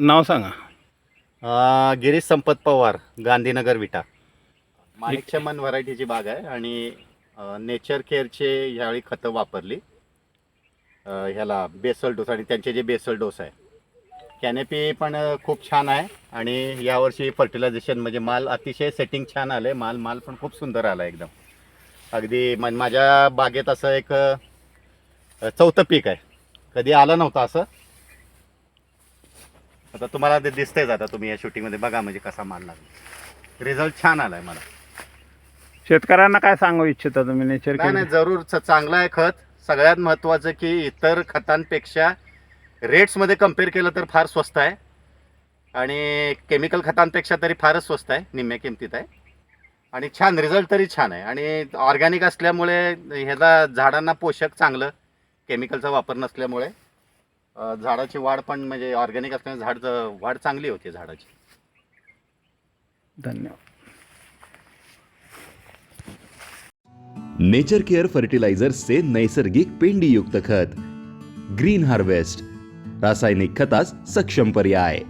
नाव सांगा. अ, गिरीश संपत पवार गांधीनगर विटा. माणिकचमन व्हरायटीची बाग आहे आणि अ, नेचर केअरचे ह्यावेळी खतं वापरली. अ, ह्याला बेसल डोस आणि त्यांचे जे बेसल डोस आहे. कॅनेपी पण अ, खूप छान आहे आणि यावर्षी फर्टिलायझेशन म्हणजे माल अतिशय सेटिंग छान आलं आहे माल माल पण खूप सुंदर आला एकदम. अगदी मन माझ्या बागेत असं एक अ, चौथं पीक आहे. कधी आलं नव्हतं असं आता तुम्हाला ते दिसतंयच आता तुम्ही या शूटिंगमध्ये बघा म्हणजे कसा माल लागला. रिझल्ट छान आलाय मला. शेतकऱ्यांना काय सांगू इच्छिता तुम्ही? नेचर नाही नाही जरूर. च- चांगलं आहे खत. सगळ्यात महत्त्वाचं की इतर खतांपेक्षा रेट्समध्ये कंपेअर केलं तर फार स्वस्त आहे. आणि केमिकल खतांपेक्षा तरी फारच स्वस्त आहे. निम्म्या किमतीत आहे. आणि छान रिझल्ट तरी छान आहे. आणि ऑर्गॅनिक असल्यामुळे ह्याला झाडांना पोषक चांगलं केमिकलचा वापर नसल्यामुळे झाडाची वाढ पण म्हणजे ऑर्गॅनिक असल्यामुळे झाड वाढ चांगली होते झाडाची. धन्यवाद. नेचर केअर फर्टिलायझर्सचे नैसर्गिक पेंडीयुक्त खत. ग्रीन हार्वेस्ट रासायनिक खतास सक्षम पर्याय.